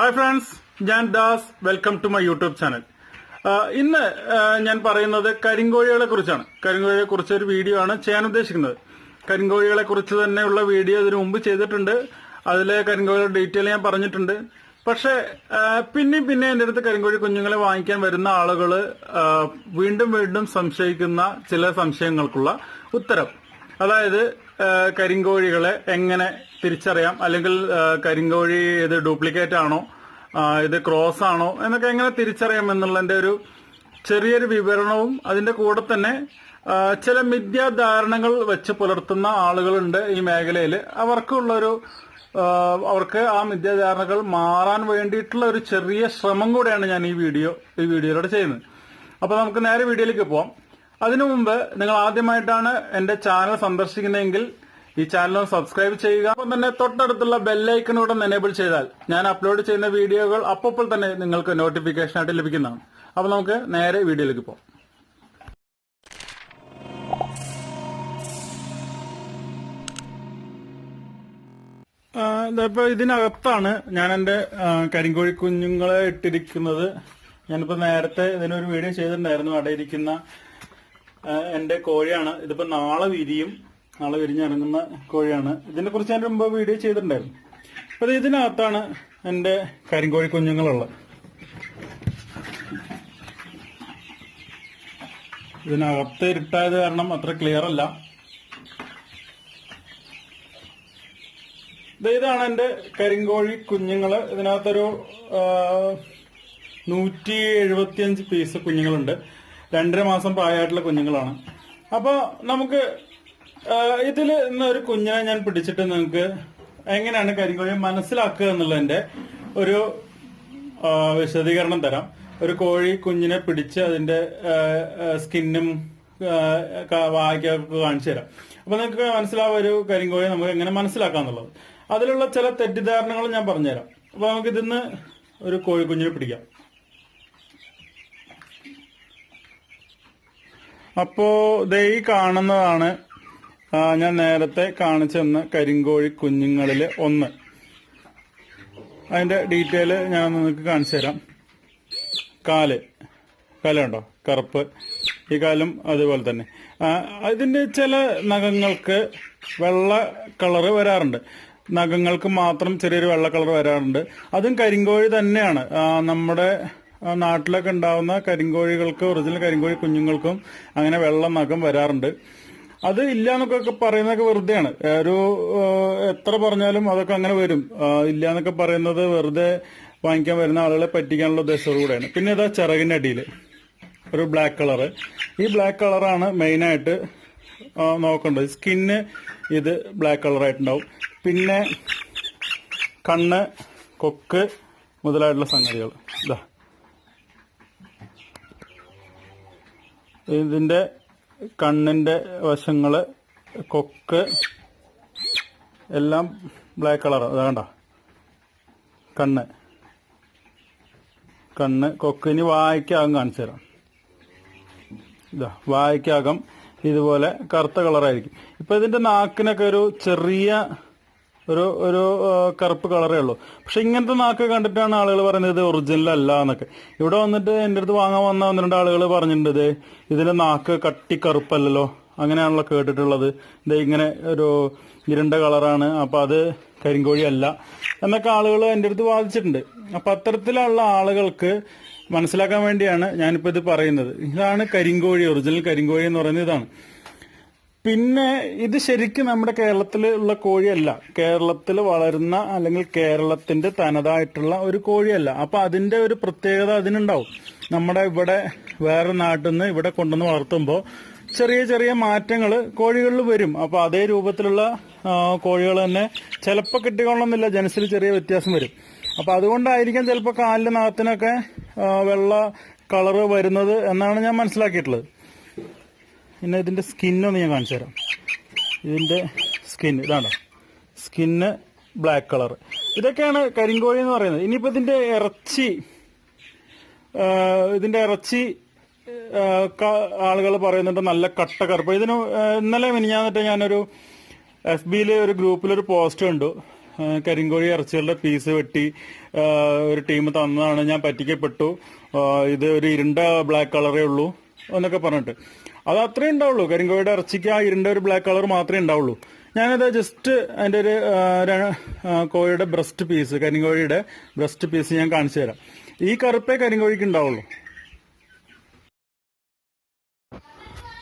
Hi friends ഞാൻ Das welcome to my YouTube channel ഇന്ന് ഞാൻ പറയുന്നത് കരിങ്കോഴികളെ കുറിച്ചാണ്. കരിങ്കോഴിയെ കുറിച്ച് ഒരു വീഡിയോ ആണ് ചെയ്യാൻ ഉദ്ദേശിക്കുന്നത്. കരിങ്കോഴികളെ കുറിച്ച് തന്നെയുള്ള വീഡിയോ ഇതിനു മുമ്പ് ചെയ്തിട്ടുണ്ട്. അതിലെ കരിങ്കോഴിയുടെ ഡീറ്റെയിൽ ഞാൻ പറഞ്ഞിട്ടുണ്ട്. പക്ഷെ പിന്നെയും പിന്നെ എന്റെ അടുത്ത് കരിങ്കോഴി കുഞ്ഞുങ്ങളെ വാങ്ങിക്കാൻ വരുന്ന ആളുകൾ വീണ്ടും വീണ്ടും സംശയിക്കുന്ന ചില സംശയങ്ങൾക്കുള്ള ഉത്തരം. അതായത് കരിങ്കോഴികളെ എങ്ങനെ തിരിച്ചറിയാം? അല്ലെങ്കിൽ കരിങ്കോഴി ഇത് ഡ്യൂപ്ലിക്കേറ്റ് ആണോ? ഇത് ക്രോസ് ആണോ? എന്നൊക്കെ എങ്ങനെ തിരിച്ചറിയാം എന്നുള്ളതിന്റെ ഒരു ചെറിയൊരു വിവരണവും അതിന്റെ കൂടെ തന്നെ ചില മിഥ്യാധാരണകൾ വെച്ച് പുലർത്തുന്ന ആളുകളുണ്ട് ഈ മേഖലയിൽ അവർക്കുള്ളൊരു അവർക്ക് ആ മിഥ്യാധാരണകൾ മാറാൻ വേണ്ടിയിട്ടുള്ള ഒരു ചെറിയ ശ്രമം കൂടെയാണ് ഞാൻ ഈ വീഡിയോ ഈ വീഡിയോയിലൂടെ ചെയ്യുന്നത്. അപ്പൊ നമുക്ക് നേരെ വീഡിയോയിലേക്ക് പോവാം. അതിനു മുമ്പ് നിങ്ങൾ ആദ്യമായിട്ടാണ് എന്റെ ചാനൽ സന്ദർശിക്കുന്നതെങ്കിൽ ഈ ചാനൽ ഒന്ന് സബ്സ്ക്രൈബ് ചെയ്യുക. അപ്പം തന്നെ തൊട്ടടുത്തുള്ള ബെല്ലൈക്കനോടെ എനേബിൾ ചെയ്താൽ ഞാൻ അപ്ലോഡ് ചെയ്യുന്ന വീഡിയോകൾ അപ്പോൾ തന്നെ നിങ്ങൾക്ക് നോട്ടിഫിക്കേഷൻ ആയിട്ട് ലഭിക്കുന്നതാണ്. അപ്പൊ നമുക്ക് നേരെ വീഡിയോയിലേക്ക് പോകാം. ഇതപ്പോ ഇതിനകത്താണ് ഞാൻ എന്റെ കരിങ്കോഴി കുഞ്ഞുങ്ങളെ ഇട്ടിരിക്കുന്നത്. ഞാനിപ്പോ നേരത്തെ ഇതിനൊരു വീഡിയോ ചെയ്തിട്ടുണ്ടായിരുന്നു. ആ, എന്റെ കോഴിയാണ്. ഇതിപ്പോ നാളെ വിരിയും. നാളെ വിരിഞ്ഞിറങ്ങുന്ന കോഴിയാണ്. ഇതിനെ കുറിച്ച് ഞാൻ മുമ്പ് വീഡിയോ ചെയ്തിട്ടുണ്ടായിരുന്നു. അപ്പൊ ഇത് ഇതിനകത്താണ് എന്റെ കരിങ്കോഴി കുഞ്ഞുങ്ങളുള്ളത്. ഇതിനകത്ത് ഇരുട്ടായത് കാരണം അത്ര ക്ലിയർ അല്ല. ഇതാണ് എന്റെ കരിങ്കോഴി കുഞ്ഞുങ്ങൾ. ഇതിനകത്തൊരു നൂറ്റി എഴുപത്തിയഞ്ച് പീസ് കുഞ്ഞുങ്ങളുണ്ട്. രണ്ടര മാസം പ്രായമായിട്ടുള്ള കുഞ്ഞുങ്ങളാണ്. അപ്പോൾ നമുക്ക് ഇതിൽ ഒരു കുഞ്ഞിനെ ഞാൻ പിടിച്ചിട്ട് നിങ്ങൾക്ക് എങ്ങനെയാണ് കരിങ്കോഴി മനസ്സിലാക്കുക എന്നുള്ളതിന്റെ ഒരു വിശദീകരണം തരാം. ഒരു കോഴി കുഞ്ഞിനെ പിടിച്ച് അതിന്റെ സ്കിന്നും വായ്ക്കൊക്കെ കാണിച്ചു തരാം. അപ്പൊ നിങ്ങൾക്ക് മനസ്സിലാവും ഒരു കരിങ്കോഴി നമുക്ക് എങ്ങനെ മനസ്സിലാക്കാം എന്നുള്ളത്. അതിലുള്ള ചില തെറ്റിദ്ധാരണകൾ ഞാൻ പറഞ്ഞുതരാം. അപ്പൊ നമുക്ക് ഇതിന്ന് ഒരു കോഴിക്കുഞ്ഞിനെ പിടിക്കാം. അപ്പോ ദേ കാണുന്നതാണ് ഞാൻ നേരത്തെ കാണിച്ചു തന്ന കരിങ്കോഴി കുഞ്ഞുങ്ങളിലെ ഒന്ന്. അതിന്റെ ഡീറ്റെയിൽ ഞാൻ നിങ്ങൾക്ക് കാണിച്ചു തരാം. കാൽ. കലുണ്ടോ? കറുപ്പ്. ഈ കാലും അതുപോലെ തന്നെ. അതിന്റെ ചില നഖങ്ങൾക്ക് വെള്ള കളറ് വരാറുണ്ട്. നഖങ്ങൾക്ക് മാത്രം ചെറിയൊരു വെള്ള കളർ വരാറുണ്ട്. അതും കരിങ്കോഴി തന്നെയാണ്. നമ്മുടെ നാട്ടിലൊക്കെ ഉണ്ടാവുന്ന കരിങ്കോഴികൾക്ക് ഒറിജിനൽ കരിങ്കോഴി കുഞ്ഞുങ്ങൾക്കും അങ്ങനെ വെള്ളം നഖം വരാറുണ്ട്. അത് ഇല്ല എന്നൊക്കെ പറയുന്നതൊക്കെ വെറുതെയാണ്. ഒരു എത്ര പറഞ്ഞാലും അതൊക്കെ അങ്ങനെ വരും. ഇല്ല എന്നൊക്കെ പറയുന്നത് വെറുതെ വാങ്ങിക്കാൻ വരുന്ന ആളുകളെ പറ്റിക്കാനുള്ള ഉദ്ദേശത്തോടു കൂടെയാണ്. പിന്നെ ഇതാ ചിറകിന്റെ അടിയിൽ ഒരു ബ്ലാക്ക് കളറ് ഈ ബ്ലാക്ക് കളറാണ് മെയിനായിട്ട് നോക്കേണ്ടത്. സ്കിന്ന് ഇത് ബ്ലാക്ക് കളറായിട്ടുണ്ടാവും പിന്നെ കണ്ണ് കൊക്ക് മുതലായിട്ടുള്ള സംഗതികൾ. ഇതാ. ഇതിന്റെ കണ്ണിന്റെ വശങ്ങൾ കൊക്ക് എല്ലാം ബ്ലാക്ക് കളർ അതാണ്ട കണ്ണ്. കണ്ണ് കൊക്കിന് വായിക്കാകും കാണിച്ചു തരാം. ഇതാ വായിക്കാകും ഇതുപോലെ കറുത്ത കളറായിരിക്കും ഇപ്പൊ ഇതിന്റെ നാക്കിനൊക്കെ ഒരു ചെറിയ ഒരു ഒരു കറുപ്പ് കളറേ ഉള്ളൂ. പക്ഷെ ഇങ്ങനത്തെ നാക്ക് കണ്ടിട്ടാണ് ആളുകൾ പറയുന്നത് ഒറിജിനൽ അല്ല എന്നൊക്കെ. ഇവിടെ വന്നിട്ട് എന്റെ അടുത്ത് വാങ്ങാൻ വന്ന ഒന്ന് ആളുകൾ പറഞ്ഞിട്ടുണ്ട് ഇത് ഇതിന്റെ നാക്ക് കട്ടി കറുപ്പല്ലല്ലോ. അങ്ങനെയാണല്ലോ കേട്ടിട്ടുള്ളത്. ഇത് ഇങ്ങനെ ഒരു ഇരുണ്ട കളറാണ്. അപ്പൊ അത് കരിങ്കോഴി അല്ല എന്നൊക്കെ ആളുകൾ എന്റെ അടുത്ത് വാദിച്ചിട്ടുണ്ട്. അപ്പൊ അത്തരത്തിലുള്ള ആളുകൾക്ക് മനസ്സിലാക്കാൻ വേണ്ടിയാണ് ഞാനിപ്പോ ഇത് പറയുന്നത്. ഇതാണ് കരിങ്കോഴി ഒറിജിനൽ കരിങ്കോഴി എന്ന് പറയുന്നത് ഇതാണ്. പിന്നെ ഇത് ശരിക്കും നമ്മുടെ കേരളത്തിലുള്ള കോഴിയല്ല. കേരളത്തിൽ വളരുന്ന അല്ലെങ്കിൽ കേരളത്തിന്റെ തനതായിട്ടുള്ള ഒരു കോഴിയല്ല. അപ്പൊ അതിന്റെ ഒരു പ്രത്യേകത അതിനുണ്ടാവും. നമ്മുടെ ഇവിടെ വേറെ നാട്ടിൽ നിന്ന് ഇവിടെ കൊണ്ടുവന്ന് വളർത്തുമ്പോൾ ചെറിയ ചെറിയ മാറ്റങ്ങൾ കോഴികളിൽ വരും. അപ്പൊ അതേ രൂപത്തിലുള്ള കോഴികൾ തന്നെ ചിലപ്പോൾ കിട്ടിക്കൊള്ളണമെന്നില്ല. ജനസിൽ ചെറിയ വ്യത്യാസം വരും. അപ്പൊ അതുകൊണ്ടായിരിക്കാം ചിലപ്പോൾ കാലിൽ നാത്തിനൊക്കെ വെള്ള കളറ് വരുന്നത് എന്നാണ് ഞാൻ മനസ്സിലാക്കിയിട്ടുള്ളത്. പിന്നെ ഇതിന്റെ സ്കിന്നൊന്ന് ഞാൻ കാണിച്ചു തരാം. ഇതിന്റെ സ്കിൻ ഇതാണോ സ്കിന്ന് ബ്ലാക്ക് കളർ ഇതൊക്കെയാണ് കരിങ്കോഴി എന്ന് പറയുന്നത്. ഇനിയിപ്പോൾ ഇതിന്റെ ഇറച്ചി ഇതിന്റെ ഇറച്ചി ആളുകൾ പറയുന്നുണ്ട് നല്ല കട്ട കറുപ്പ്. ഇതിന് ഇന്നലെ മിനിഞ്ഞാന്നിട്ട് ഞാനൊരു എഫ് ബിയിലെ ഒരു ഗ്രൂപ്പിലൊരു പോസ്റ്റ് കണ്ടു. കരിങ്കോഴി ഇറച്ചികളുടെ പീസ് വെട്ടി ഒരു ടീം തന്നതാണ് ഞാൻ പറ്റിക്കപ്പെട്ടു. ഇത് ഒരു ഇരുണ്ട ബ്ലാക്ക് കളറേ ഉള്ളൂ എന്നൊക്കെ പറഞ്ഞിട്ട്. അത് അത്രേ ഉണ്ടാവുള്ളൂ. കരിങ്കോയുടെ ഇറച്ചിക്ക് ആ ഇരുണ്ട ഒരു ബ്ലാക്ക് കളർ മാത്രമേ ഉണ്ടാവുള്ളൂ. ഞാനത് ജസ്റ്റ് അതിന്റെ ഒരു കോഴിയുടെ ബ്രസ്റ്റ് പീസ് കരിങ്കോഴിയുടെ ബ്രസ്റ്റ് പീസ് ഞാൻ കാണിച്ചു തരാം. ഈ കറുപ്പേ കരിങ്കോഴിക്ക് ഉണ്ടാവുള്ളൂ.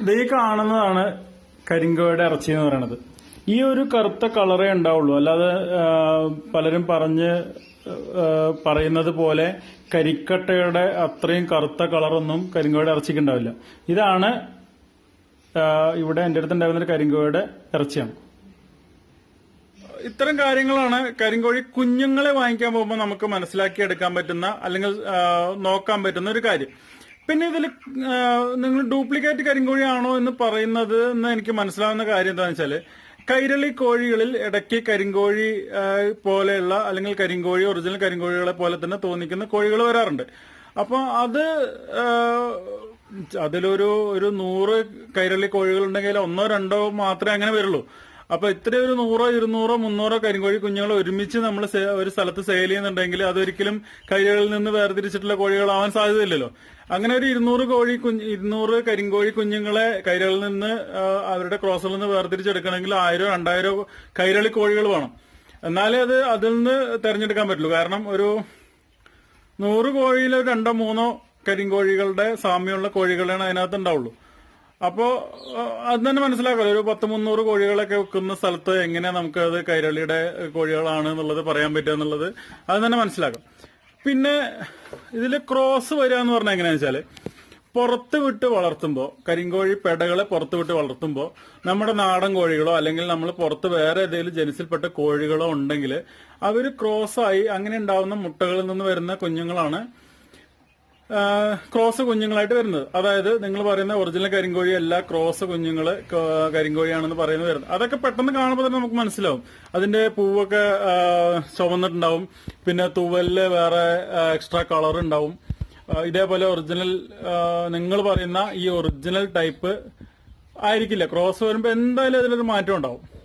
ഇത് ഈ കാണുന്നതാണ് കരിങ്കോയുടെ ഇറച്ചി എന്ന് പറയുന്നത് ഈ ഒരു കറുത്ത കളറേ ഉണ്ടാവുള്ളൂ. അല്ലാതെ പലരും പറഞ്ഞ് പറയുന്നത് പോലെ കരിക്കട്ടയുടെ അത്രയും കറുത്ത കളറൊന്നും കരിങ്കോയുടെ ഇറച്ചിക്ക് ഉണ്ടാവില്ല. ഇതാണ് ഇവിടെ എന്റെ അടുത്ത് ഉണ്ടായിരുന്ന ഒരു കരിങ്കോയുടെ ഇറച്ചിയാണ്. ഇത്തരം കാര്യങ്ങളാണ് കരിങ്കോഴി കുഞ്ഞുങ്ങളെ വാങ്ങിക്കാൻ പോകുമ്പോൾ നമുക്ക് മനസ്സിലാക്കി എടുക്കാൻ പറ്റുന്ന അല്ലെങ്കിൽ നോക്കാൻ പറ്റുന്ന ഒരു കാര്യം. പിന്നെ ഇതിൽ നിങ്ങൾ ഡ്യൂപ്ലിക്കേറ്റ് കരിങ്കോഴിയാണോ എന്ന് പറയുന്നത് എന്ന് എനിക്ക് മനസ്സിലാവുന്ന കാര്യം എന്താണെന്ന് വെച്ചാൽ കൈരളി കോഴികളിൽ ഇടയ്ക്ക് കരിങ്കോഴി പോലെയുള്ള അല്ലെങ്കിൽ കരിങ്കോഴി ഒറിജിനൽ കരിങ്കോഴികളെ പോലെ തന്നെ തോന്നിക്കുന്ന കോഴികൾ വരാറുണ്ട്. അപ്പോൾ അത് അതിലൊരു ഒരു നൂറ് കൈരളി കോഴികൾ ഉണ്ടെങ്കിൽ ഒന്നോ രണ്ടോ മാത്രമേ അങ്ങനെ വരുള്ളൂ. അപ്പൊ ഇത്ര ഒരു നൂറോ ഇരുന്നൂറോ മുന്നൂറോ കരിങ്കോഴി കുഞ്ഞുങ്ങൾ ഒരുമിച്ച് നമ്മൾ ഒരു സ്ഥലത്ത് സെയിൽ ചെയ്യുന്നുണ്ടെങ്കിൽ അതൊരിക്കലും കൈകളിൽ നിന്ന് വേർതിരിച്ചിട്ടുള്ള കോഴികളാവാൻ സാധ്യതയില്ലല്ലോ. അങ്ങനെ ഒരു ഇരുന്നൂറ് കോഴി കുഞ്ഞ് ഇരുന്നൂറ് കരിങ്കോഴി കുഞ്ഞുങ്ങളെ കൈരളിൽ നിന്ന് അവരുടെ ക്രോസിൽ നിന്ന് വേർതിരിച്ചെടുക്കണമെങ്കിൽ ആയിരോ രണ്ടായിരോ കൈരളി കോഴികൾ വേണം. എന്നാലേ അത് അതിൽ നിന്ന് തെരഞ്ഞെടുക്കാൻ പറ്റുള്ളൂ. കാരണം ഒരു നൂറ് കോഴിയിൽ രണ്ടോ മൂന്നോ കരിങ്കോഴികളുടെ സാമ്യമുള്ള കോഴികളാണ് അതിനകത്ത് ഉണ്ടാവുള്ളൂ അപ്പോ അത് തന്നെ മനസ്സിലാക്കാം. ഒരു പത്ത് മുന്നൂറ് കോഴികളൊക്കെ വെക്കുന്ന സ്ഥലത്ത് എങ്ങനെ നമുക്ക് അത് കൈരളിയുടെ കോഴികളാണ് എന്നുള്ളത് പറയാൻ പറ്റുക എന്നുള്ളത് അത് തന്നെ മനസ്സിലാക്കാം. പിന്നെ ഇതിൽ ക്രോസ് വരിക എന്ന് പറഞ്ഞാൽ എങ്ങനെയാണെന്ന് വെച്ചാൽ പുറത്ത് വിട്ട് വളർത്തുമ്പോൾ കരിങ്കോഴി പെടകളെ പുറത്ത് വിട്ട് വളർത്തുമ്പോൾ നമ്മുടെ നാടൻ കോഴികളോ അല്ലെങ്കിൽ നമ്മൾ പുറത്ത് വേറെ ഏതെങ്കിലും ജനസിൽപ്പെട്ട കോഴികളോ ഉണ്ടെങ്കിൽ അവർ ആയി അങ്ങനെ ഉണ്ടാവുന്ന മുട്ടകളിൽ നിന്ന് വരുന്ന കുഞ്ഞുങ്ങളാണ് ക്രോസ് കുഞ്ഞുങ്ങളായിട്ട് വരുന്നത്. അതായത് നിങ്ങൾ പറയുന്ന ഒറിജിനൽ കരിങ്കോഴി അല്ല ക്രോസ് കുഞ്ഞുങ്ങൾ കരിങ്കോഴിയാണെന്ന് പറയുന്നത് വരുന്നത്. അതൊക്കെ പെട്ടെന്ന് കാണുമ്പോൾ തന്നെ നമുക്ക് മനസ്സിലാവും. അതിന്റെ പൂവൊക്കെ ചുവന്നിട്ടുണ്ടാവും. പിന്നെ തൂവലിൽ വേറെ എക്സ്ട്രാ കളർ ഉണ്ടാവും. ഇതേപോലെ ഒറിജിനൽ നിങ്ങൾ പറയുന്ന ഈ ഒറിജിനൽ ടൈപ്പ് ആയിരിക്കില്ല. ക്രോസ് വരുമ്പോൾ എന്തായാലും അതിലൊരു മാറ്റം ഉണ്ടാവും.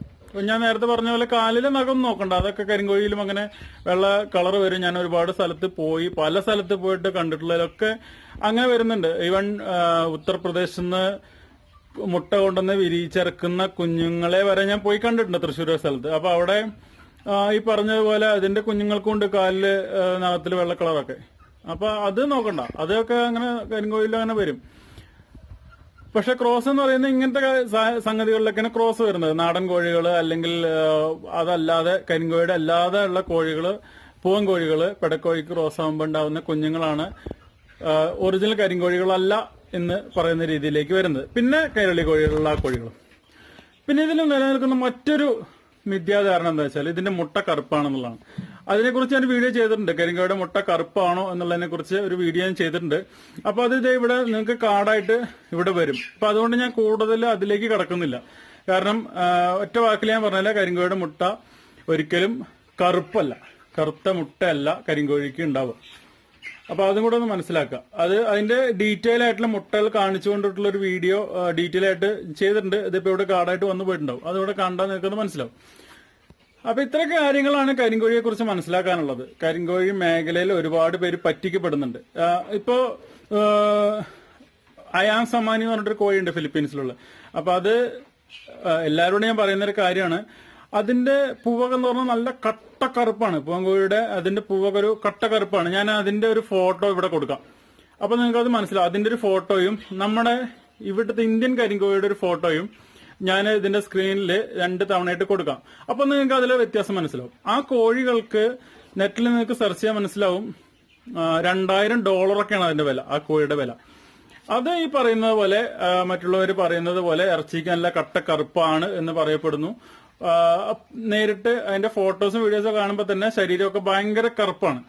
ഞാൻ നേരത്തെ പറഞ്ഞ പോലെ കാലിലെ നഖം നോക്കണ്ട. അതൊക്കെ കരിങ്കോഴിയിലും അങ്ങനെ വെള്ള കളർ വരും. ഞാൻ ഒരുപാട് സ്ഥലത്ത് പോയി പല സ്ഥലത്ത് പോയിട്ട് കണ്ടിട്ടുള്ളതിലൊക്കെ അങ്ങനെ വരുന്നുണ്ട്. ഈവൻ ഉത്തർപ്രദേശിൽ നിന്ന് മുട്ട കൊണ്ടുവന്ന് വിരിയിച്ചിറക്കുന്ന കുഞ്ഞുങ്ങളെ വരെ ഞാൻ പോയി കണ്ടിട്ടുണ്ട് തൃശ്ശൂർ സ്ഥലത്ത്. അപ്പൊ അവിടെ ഈ പറഞ്ഞതുപോലെ അതിന്റെ കുഞ്ഞുങ്ങൾക്കുണ്ട് കാലിൽ നഖത്തിൽ വെള്ള കളറൊക്കെ. അപ്പൊ അത് നോക്കണ്ട. അതൊക്കെ അങ്ങനെ കരിങ്കോഴിയിൽ അങ്ങനെ വരും. പക്ഷെ ക്രോസ് എന്ന് പറയുന്നത് ഇങ്ങനത്തെ സംഗതികളിലൊക്കെയാണ് ക്രോസ് വരുന്നത്. നാടൻ കോഴികൾ അല്ലെങ്കിൽ അതല്ലാതെ കരിങ്കോഴിയുടെ അല്ലാതെ ഉള്ള കോഴികൾ പൂവൻ കോഴികൾ പെടക്കോഴിക്ക് ക്രോസ് ആകുമ്പോൾ ഉണ്ടാവുന്ന കുഞ്ഞുങ്ങളാണ് ഒറിജിനൽ കരിങ്കോഴികളല്ല എന്ന് പറയുന്ന രീതിയിലേക്ക് വരുന്നത്. പിന്നെ കൈരളി കോഴികളുള്ള കോഴികൾ പിന്നെ ഇതിൽ നിലനിൽക്കുന്ന മറ്റൊരു മിഥ്യാധാരണ എന്താ വെച്ചാൽ ഇതിന്റെ മുട്ട കറുപ്പാണെന്നുള്ളതാണ്. അതിനെക്കുറിച്ച് ഞാൻ വീഡിയോ ചെയ്തിട്ടുണ്ട്. കരിങ്കയുടെ മുട്ട കറുപ്പാണോ എന്നുള്ളതിനെ കുറിച്ച് ഒരു വീഡിയോ ഞാൻ ചെയ്തിട്ടുണ്ട്. അപ്പൊ അത് ഇതേ ഇവിടെ നിങ്ങൾക്ക് കാർഡായിട്ട് ഇവിടെ വരും. അപ്പൊ അതുകൊണ്ട് ഞാൻ കൂടുതൽ അതിലേക്ക് കടക്കുന്നില്ല. കാരണം ഒറ്റ വാക്കിൽ ഞാൻ പറഞ്ഞാൽ കരിങ്കോയുടെ മുട്ട ഒരിക്കലും കറുപ്പല്ല. കറുത്ത മുട്ടയല്ല കരിങ്കോഴിക്ക് ഉണ്ടാവും അപ്പൊ അതും കൂടെ ഒന്ന് മനസ്സിലാക്കുക. അത് അതിന്റെ ഡീറ്റെയിൽ ആയിട്ടുള്ള മുട്ടകൾ കാണിച്ചുകൊണ്ടിട്ടുള്ള ഒരു വീഡിയോ ഡീറ്റെയിൽ ആയിട്ട് ചെയ്തിട്ടുണ്ട്. ഇതിപ്പോ ഇവിടെ കാർഡായിട്ട് വന്നു പോയിട്ടുണ്ടാവും. അതിവിടെ കണ്ടാൽ നിങ്ങൾക്ക് മനസ്സിലാവും. അപ്പൊ ഇത്ര കാര്യങ്ങളാണ് കരിങ്കോഴിയെ കുറിച്ച് മനസ്സിലാക്കാനുള്ളത്. കരിങ്കോഴി മേഖലയിൽ ഒരുപാട് പേര് പറ്റിക്കപ്പെടുന്നുണ്ട്. ഇപ്പോ അയാം സമാനി എന്ന് പറഞ്ഞിട്ടൊരു കോഴിയുണ്ട് ഫിലിപ്പീൻസിലുള്ള. അപ്പൊ അത് എല്ലാവരോടും ഞാൻ പറയുന്ന ഒരു കാര്യമാണ്. അതിന്റെ പൂവകം എന്ന് പറഞ്ഞാൽ നല്ല കട്ട കറുപ്പാണ് പൂവൻകോഴിയുടെ അതിന്റെ പൂവകം ഒരു കട്ട കറുപ്പാണ് ഞാൻ അതിന്റെ ഒരു ഫോട്ടോ ഇവിടെ കൊടുക്കാം. അപ്പൊ നിങ്ങൾക്ക് അത് മനസ്സിലാവും. അതിന്റെ ഒരു ഫോട്ടോയും നമ്മുടെ ഇവിടുത്തെ ഇന്ത്യൻ കരിങ്കോഴിയുടെ ഒരു ഫോട്ടോയും ഞാൻ ഇതിന്റെ സ്ക്രീനിൽ രണ്ട് തവണയായിട്ട് കൊടുക്കാം. അപ്പൊ നിങ്ങൾക്ക് അതിലെ വ്യത്യാസം മനസ്സിലാവും. ആ കോഴികൾക്ക് നെറ്റിൽ നിങ്ങൾക്ക് സെർച്ച് ചെയ്യാൻ മനസ്സിലാവും. രണ്ടായിരം ഡോളറൊക്കെയാണ് അതിന്റെ വില ആ കോഴിയുടെ വില. അത് ഈ പറയുന്നത് പോലെ മറ്റുള്ളവർ പറയുന്നത് പോലെ ഇറച്ചിക്ക് നല്ല കട്ട കറുപ്പാണ് എന്ന് പറയപ്പെടുന്നു. നേരിട്ട് അതിന്റെ ഫോട്ടോസും വീഡിയോസും കാണുമ്പോൾ തന്നെ ശരീരമൊക്കെ ഭയങ്കര കറുപ്പാണ്.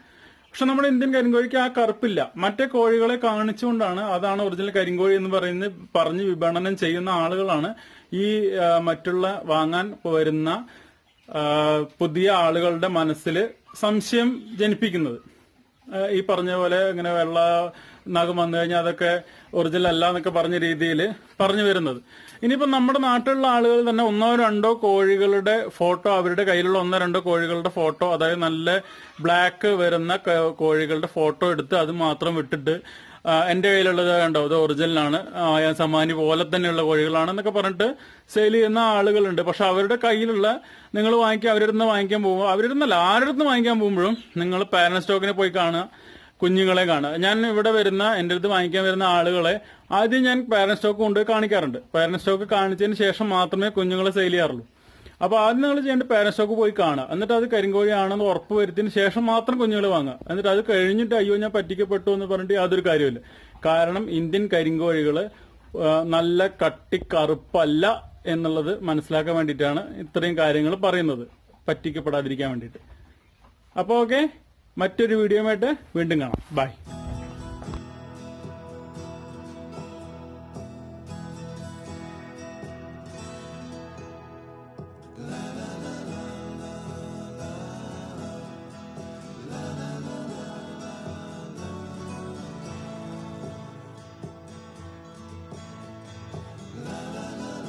പക്ഷെ നമ്മുടെ ഇന്ത്യൻ കരിങ്കോഴിക്ക് ആ കറുപ്പില്ല. മറ്റേ കോഴികളെ കാണിച്ചുകൊണ്ടാണ് അതാണ് ഒറിജിനൽ കരിങ്കോഴി എന്ന് പറയുന്നത് പറഞ്ഞ് വിപണനം ചെയ്യുന്ന ആളുകളാണ് ഈ മറ്റുള്ള വാങ്ങാൻ വരുന്ന പുതിയ ആളുകളുടെ മനസ്സിൽ സംശയം ജനിപ്പിക്കുന്നത്. ഈ പറഞ്ഞ പോലെ ഇങ്ങനെ വെള്ള നഖം വന്നു കഴിഞ്ഞാൽ അതൊക്കെ ഒറിജിനൽ അല്ല എന്നൊക്കെ പറഞ്ഞ രീതിയിൽ പറഞ്ഞു വരുന്നത്. ഇനിയിപ്പോൾ നമ്മുടെ നാട്ടിലുള്ള ആളുകൾ തന്നെ ഒന്നോ രണ്ടോ കോഴികളുടെ ഫോട്ടോ അവരുടെ കയ്യിലുള്ള ഒന്നോ രണ്ടോ കോഴികളുടെ ഫോട്ടോ അതായത് നല്ല ബ്ലാക്ക് വരുന്ന കോഴികളുടെ ഫോട്ടോ എടുത്ത് അത് മാത്രം വിട്ടിട്ട് എന്റെ കയ്യിലുള്ളത് കണ്ടോ? ഇത് ഒറിജിനലാണ് സമാനി പോലെ തന്നെയുള്ള കോഴികളാണ് എന്നൊക്കെ പറഞ്ഞിട്ട് സെയിൽ ചെയ്യുന്ന ആളുകളുണ്ട്. പക്ഷെ അവരുടെ കയ്യിലുള്ള നിങ്ങൾ വാങ്ങിക്കുക അവരുടെ നിന്ന് വാങ്ങിക്കാൻ പോകുമ്പോൾ അവരുടെ നിന്നല്ല ആരുടെ നിന്ന് വാങ്ങിക്കാൻ പോകുമ്പോഴും നിങ്ങൾ പാരന്റ് സ്റ്റോക്കിനെ പോയി കാണുക കുഞ്ഞുങ്ങളെ കാണുക. ഞാൻ ഇവിടെ വരുന്ന എന്റെ അടുത്ത് വാങ്ങിക്കാൻ വരുന്ന ആളുകളെ ആദ്യം ഞാൻ പാരന്റ് സ്റ്റോക്ക് കൊണ്ടുപോയി കാണിക്കാറുണ്ട്. പാരന്റ് സ്റ്റോക്ക് കാണിച്ചതിന് ശേഷം മാത്രമേ കുഞ്ഞുങ്ങളെ സെയിൽ ചെയ്യാറുള്ളൂ. അപ്പൊ ആദ്യം നിങ്ങൾ ചെയ്യേണ്ട പാരന്റ് പോയി കാണുക. എന്നിട്ട് അത് കരിങ്കോഴിയാണെന്ന് ഉറപ്പ് വരുത്തിന് ശേഷം മാത്രം കുഞ്ഞുങ്ങൾ വാങ്ങുക. എന്നിട്ട് അത് കഴിഞ്ഞിട്ട് അയ്യോ ഞാൻ പറ്റിക്കപ്പെട്ടു എന്ന് പറഞ്ഞിട്ട് യാതൊരു കാര്യമില്ല കാരണം ഇന്ത്യൻ കരിങ്കോഴികൾ നല്ല കട്ടിക്കറുപ്പല്ല എന്നുള്ളത് മനസ്സിലാക്കാൻ വേണ്ടിയിട്ടാണ് ഇത്രയും കാര്യങ്ങൾ പറയുന്നത്. പറ്റിക്കപ്പെടാതിരിക്കാൻ വേണ്ടിയിട്ട്. അപ്പോൾ ഓക്കെ മറ്റൊരു വീഡിയോയുമായിട്ട് വീണ്ടും കാണാം. ബൈ